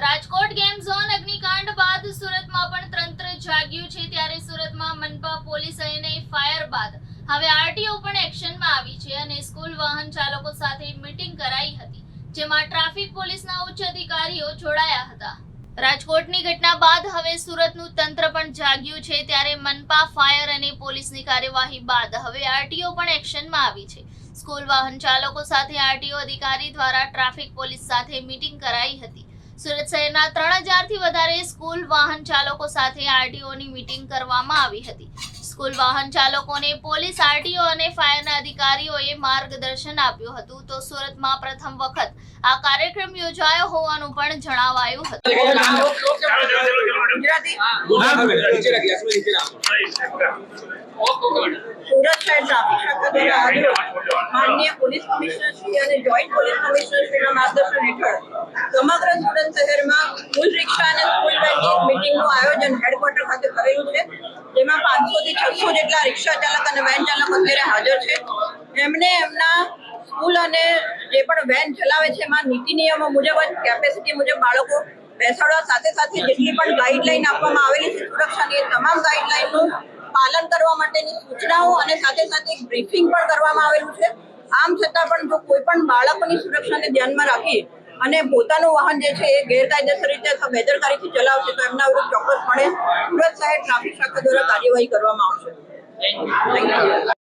Rajkot game zone અગ્નિકાંડ બાદ સુરતમાં પણ તંત્ર જાગ્યું છે ત્યારે સુરતમાં મનપા પોલીસ અને ફાયર બાદ હવે આરટીઓ પણ એક્શનમાં આવી છે અને સ્કૂલ વાહન ચાલકો સાથે મીટિંગ કરાઈ હતી, જેમાં ટ્રાફિક પોલીસના ઉચ્ચ અધિકારીઓ જોડાયા હતા. રાજકોટની ઘટના બાદ હવે સુરતનું તંત્ર પણ જાગ્યું છે ત્યારે મનપા ફાયર અને પોલીસની કાર્યવાહી બાદ હવે આરટીઓ પણ એક્શનમાં આવી છે. સ્કૂલ વાહન ચાલકો સાથે આરટીઓ અધિકારી દ્વારા ટ્રાફિક પોલીસ સાથે મીટિંગ કરાઈ હતી. સુરત શહેરના ત્રણ હજારથી વધારે સ્કૂલ વાહન ચાલકો સાથે આરટીઓની મીટિંગ કરવામાં આવી હતી. સ્કૂલ વાહન ચાલકોને પોલીસ આરટીઓ અને ફાયરના અધિકારીઓએ માર્ગદર્શન આપ્યું હતું. તો સુરતમાં પ્રથમ વખત આ કાર્યક્રમ યોજાયો હોવાનું પણ જણાવાયું હતું. સુરત શહેર ટ્રાફિક માનનીય પોલીસ કમિશનર શ્રી અને જોઈન્ટ પોલીસ કમિશનર શ્રીના માર્ગદર્શન હેઠળ સમગ્ર સુરત શહેરમાં સ્કૂલ રિક્ષા અને સ્કૂલ વેનની મિટિંગનું આયોજન હેડક્વાર્ટર ખાતે કરેલું છે, જેમાં પાંચસો થી છસો જેટલા રિક્ષા ચાલક અને વેન ચાલક અત્યારે હાજર છે. એમને એમના સ્કૂલ અને જે પણ વેન ચલાવે છે, એમાં નીતિ નિયમો મુજબ જ કેપેસિટી મુજબ બાળકો બેસાડવા સાથે સાથે જેટલી પણ ગાઈડલાઈન આપવામાં આવેલી છે સુરક્ષાની એ તમામ ગાઈડલાઈનનું પાલન કરવા માટેની સૂચનાઓ અને સાથે સાથે બ્રીફિંગ પણ કરવામાં આવેલું છે. આમ છતાં પણ જો કોઈ પણ બાળકોની સુરક્ષાને ધ્યાનમાં રાખી અને પોતાનું વાહન જે છે એ ગેરકાયદેસર રીતે બેદરકારીથી ચલાવશે તો એમના વિરુદ્ધ ચોક્કસપણે સુરત શહેર ટ્રાફિક શાખા દ્વારા કાર્યવાહી કરવામાં આવશે.